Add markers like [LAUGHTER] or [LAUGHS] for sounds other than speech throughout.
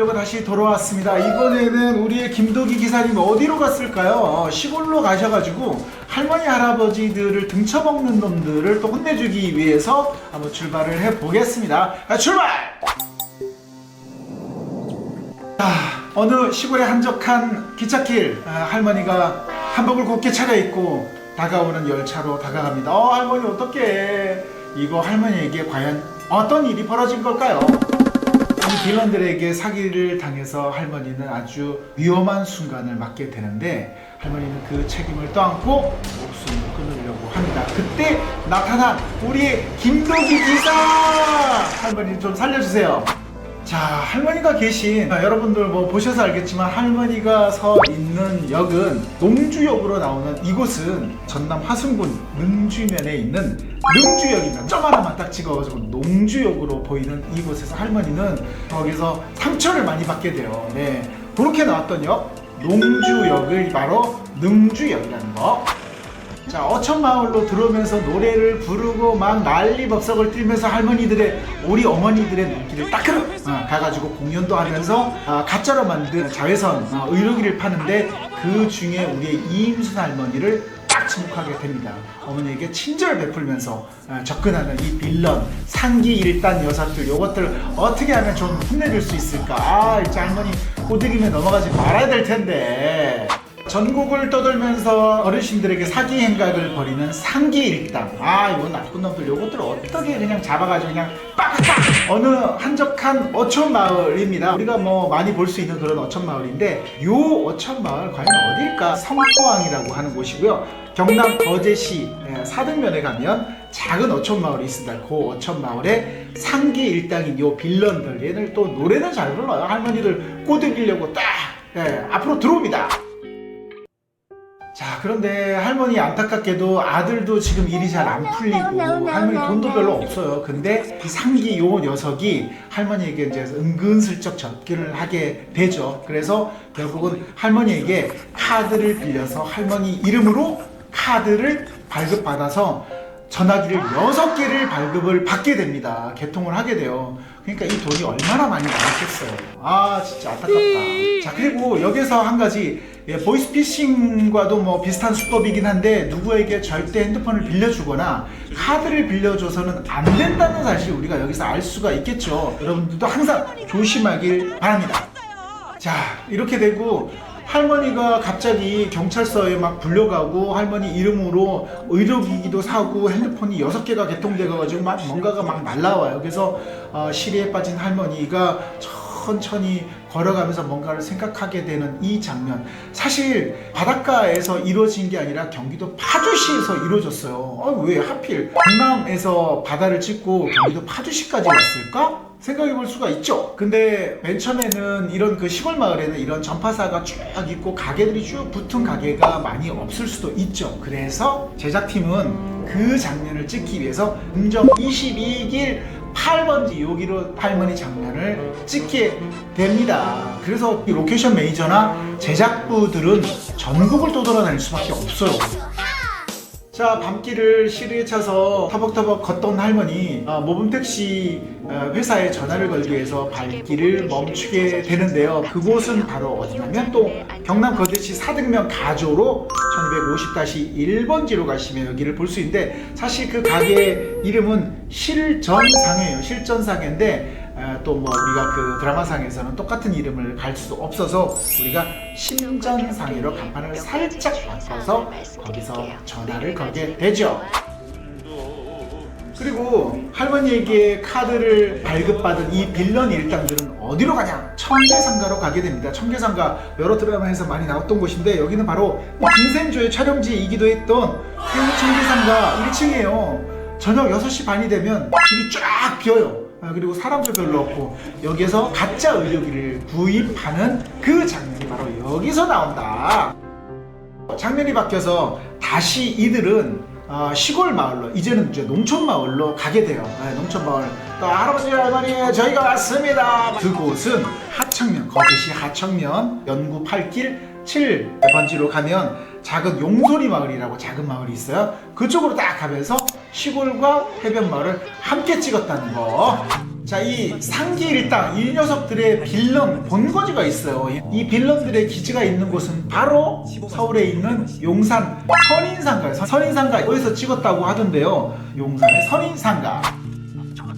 찾아보려고 다시 돌아왔습니다. 이번에는 우리의 김도기 기사님 어디로 갔을까요? 어, 시골로 가셔가지고 할머니 할아버지들을 등쳐먹는 놈들을 또 혼내주기 위해서 한번 출발을 해보겠습니다. 자, 출발! 아, 어느 시골의 한적한 기찻길 아, 할머니가 한복을 곱게 차려입고 다가오는 열차로 다가갑니다. 어 할머니 어떡해 이거 할머니에게 과연 어떤 일이 벌어진 걸까요? 이 빌런들에게 사기를 당해서 할머니는 아주 위험한 순간을 맞게 되는데 할머니는 그 책임을 떠안고 목숨을 끊으려고 합니다. 그때 나타난 우리의 김도기 기사 할머니 좀 살려주세요. 자 할머니가 계신 아, 여러분들 뭐 보셔서 알겠지만 할머니가 서 있는 역은 농주역으로 나오는 이곳은 전남 화순군 능주면에 있는 능주역입니다. 점 하나만 딱 찍어가지고 농주역으로 보이는 이곳에서 할머니는 거기서 상처를 많이 받게 돼요. 네 그렇게 나왔던 역 농주역을 바로 능주역이라는 거. 자 어천마을로 들어오면서 노래를 부르고 막 난리법석을 뛰면서 할머니들의 우리 어머니들의 눈길을 딱 끌어 어, 가가지고 공연도 하면서 아, 가짜로 만든 자외선 어, 의료기를 파는데 그 중에 우리의 이임순 할머니를 딱 지목하게 됩니다. 어머니에게 친절을 베풀면서 어, 접근하는 이 빌런 상기 일단 녀석들 요것들 어떻게 하면 좀 혼내줄 수 있을까? 아, 이제 할머니 꼬드김에 넘어가지 말아야 될 텐데. 전국을 떠돌면서 어르신들에게 사기 행각을 벌이는 상기 일당. 아, 이거 나쁜 놈들 요것들 어떻게 그냥 잡아가지고 그냥 빡빡! 어느 한적한 어촌 마을입니다. 우리가 뭐 많이 볼 수 있는 그런 어촌 마을인데 요 어촌 마을 과연 어딜까? 성포항이라고 하는 곳이고요. 경남 거제시 예, 사등면에 가면 작은 어촌 마을이 있습니다. 그 어촌 마을에 상기 일당인 요 빌런들 얘들 또 노래는 잘 불러요. 할머니들 꼬드기려고 딱 예, 앞으로 들어옵니다. 자 그런데 할머니 안타깝게도 아들도 지금 일이 잘 안 풀리고 할머니 돈도 별로 없어요 근데 이 상기 요 녀석이 할머니에게 이제 은근슬쩍 접근을 하게 되죠 그래서 결국은 할머니에게 카드를 빌려서 할머니 이름으로 카드를 발급받아서 전화기를 6개를 발급을 받게 됩니다. 개통을 하게 돼요. 그러니까 이 돈이 얼마나 많이 나왔겠어요. 아, 진짜 안타깝다. 자, 그리고 여기서 한 가지, 예, 보이스피싱과도 뭐 비슷한 수법이긴 한데, 누구에게 절대 핸드폰을 빌려주거나 카드를 빌려줘서는 안 된다는 사실 우리가 여기서 알 수가 있겠죠. 여러분들도 항상 조심하길 바랍니다. 자 이렇게 되고 할머니가 갑자기 경찰서에 막 불려가고 할머니 이름으로 의료기기도 사고 핸드폰이 여섯 개가 개통돼가지고 막 뭔가가 막 날라와요. 그래서 어, 시리에 빠진 할머니가 천천히 걸어가면서 뭔가를 생각하게 되는 이 장면. 사실 바닷가에서 이루어진 게 아니라 경기도 파주시에서 이루어졌어요. 아, 왜 하필 강남에서 바다를 찍고 경기도 파주시까지 왔을까? 생각해 볼 수가 있죠. 근데 맨 처음에는 이런 그 시골 마을에는 이런 전파사가 쭉 있고 가게들이 쭉 붙은 가게가 많이 없을 수도 있죠. 그래서 제작팀은 그 장면을 찍기 위해서 음정 22길 8번지 여기로 할머니 장면을 찍게 됩니다. 그래서 이 로케이션 매니저나 제작부들은 전국을 떠돌아다닐 수밖에 없어요. 자 밤길을 시리에 차서 터벅터벅 걷던 할머니 어, 모범택시 어, 회사에 전화를 걸기 위해서 발길을 멈추게 되는데요. 그곳은 바로 어디냐면 또 경남 거제시 사등면 가조로 1250-1번지로 가시면 여기를 볼 수 있는데 사실 그 가게 이름은 실전상이에요. 실전상인데 또 뭐 우리가 그 드라마상에서는 똑같은 이름을 갈 수 없어서 우리가 심전상으로 간판을 살짝 바꿔서 거기서 전화를 걸게 되죠. 그리고 할머니에게 카드를 발급받은 이 빌런 일당들은 어디로 가냐? 청계상가로 가게 됩니다. 청계상가 여러 드라마에서 많이 나왔던 곳인데 여기는 바로 김생조의 촬영지이기도 했던 그 청계상가 1층이에요. 저녁 6시 반이 되면 길이 쫙 비어요. 아, 그리고 사람도 별로 없고 여기서 가짜 의료기를 구입하는 그 장면이 바로 여기서 나온다. 장면이 바뀌어서 다시 이들은 어, 시골 마을로 이제는 이제 농촌 마을로 가게 돼요. 네, 농촌 마을. 또 할아버지 할머니 저희가 왔습니다. 그곳은 하청면 거제시 하청면 연구 8길 7 번지로 가면 작은 용소리 마을이라고 작은 마을이 있어요. 그쪽으로 딱 가면서 시골과 해변 마을을 함께 찍었다는 거. 자, 이 상기 일당 이 녀석들의 빌런 본거지가 있어요. 이- 이 빌런들의 기지가 있는 곳은 바로 서울에 있는 용산 선인상가예요. 선- 선인상가 여기서 찍었다고 하던데요. 용산의 선인상가.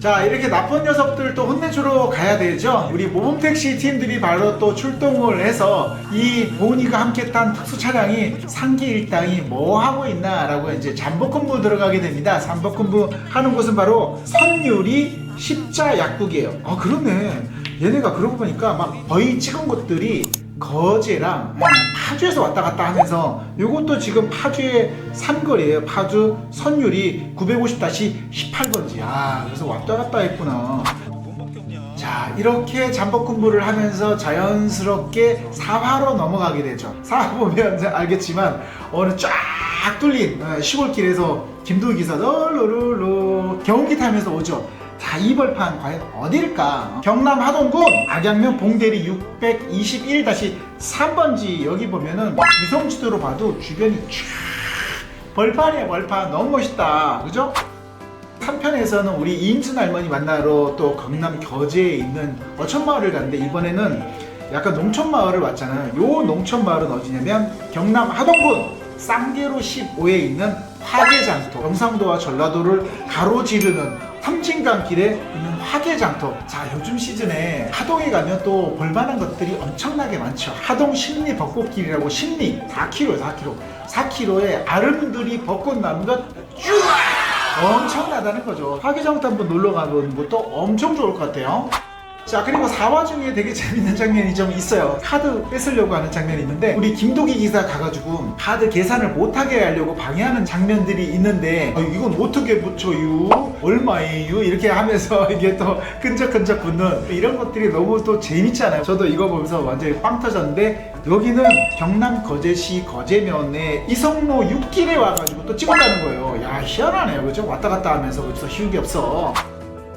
자 이렇게 나쁜 녀석들 또 혼내주러 가야 되죠? 우리 모범택시 팀들이 바로 또 출동을 해서 이 보은이가 함께 탄 특수 차량이 상기 일당이 뭐 하고 있나 라고 이제 잠복근무 들어가게 됩니다. 잠복근무 하는 곳은 바로 선유리 십자 약국이에요. 아 그러네 얘네가 그러고 보니까 막 거의 찍은 곳들이 거제랑 파주에서 왔다 갔다 하면서 요것도 지금 파주의 삼거리에요. 파주 선율이 950-18번지. 아, 그래서 왔다 갔다 했구나. 자, 이렇게 잠복 근무를 하면서 자연스럽게 사화로 넘어가게 되죠. 사화 보면 [LAUGHS] 알겠지만 어느 쫙 뚫린 어, 시골길에서 김도희 기사 롤로롤로 경운기 타면서 오죠. 자, 이 벌판 과연 어딜까? 경남 하동군 악양면 봉대리 621-3번지 여기 보면은 위성지도로 봐도 주변이 쫙 벌판이야 벌판 너무 멋있다. 그죠? 3편에서는 우리 이인준 할머니 만나러 또 경남 겨제에 있는 어촌마을을 갔는데 이번에는 약간 농촌마을을 왔잖아요. 요 농촌마을은 어디냐면 경남 하동군 쌍계로 15에 있는 화계장터 경상도와 전라도를 가로지르는 섬진강 길에 있는 화계장터 자 요즘 시즌에 하동에 가면 또 볼만한 것들이 엄청나게 많죠 하동 심리 벚꽃길이라고 심리 4km 4km 4km에 아름드리 벚꽃 나는 것 쭈아 엄청나다는 거죠. 화기장터 한번 놀러 가보는 것도 엄청 좋을 것 같아요. 자 그리고 4화 중에 되게 재밌는 장면이 좀 있어요. 카드 뺏으려고 하는 장면이 있는데 우리 김도기 기사 가가지고 카드 계산을 못하게 하려고 방해하는 장면들이 있는데 아, 이건 어떻게 붙여요? 얼마예요? 이렇게 하면서 [LAUGHS] 이게 또 끈적끈적 붙는 이런 것들이 너무 또 재밌잖아요? 저도 이거 보면서 완전히 빵 터졌는데 여기는 경남 거제시 거제면에 이성로 6길에 와가지고 또 찍었다는 거예요. 야 희한하네요. 그죠? 왔다 갔다 하면서 그래서 쉬운 게 없어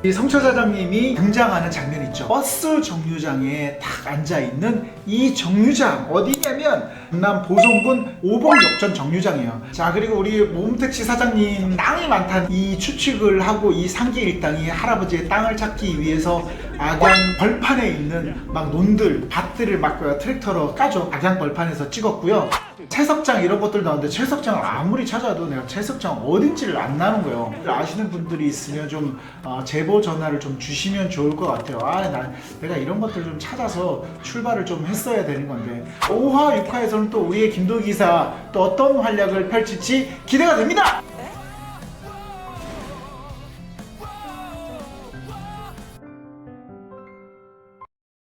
이 성처 사장님이 등장하는 장면 있죠. 버스 정류장에 딱 앉아 있는 이 정류장 어디냐면 경남 보성군 오봉역전 정류장이에요. 자 그리고 우리 모음택시 사장님 땅이 많다는 이 추측을 하고 이 상기 일당이 할아버지의 땅을 찾기 위해서 악양 벌판에 있는 막 논들 밭들을 막 트랙터로 까죠. 악양 벌판에서 찍었고요. 채석장 이런 것들 나오는데 채석장을 아무리 찾아도 내가 채석장 어딘지를 안 나는 거예요. 아시는 분들이 있으면 좀 어, 제보 전화를 좀 주시면 좋을 것 같아요. 아, 나 내가 이런 것들 좀 찾아서 출발을 좀 했어야 되는 건데 5화, 6화에서는 또 우리의 김도 기사 또 어떤 활약을 펼칠지 기대가 됩니다.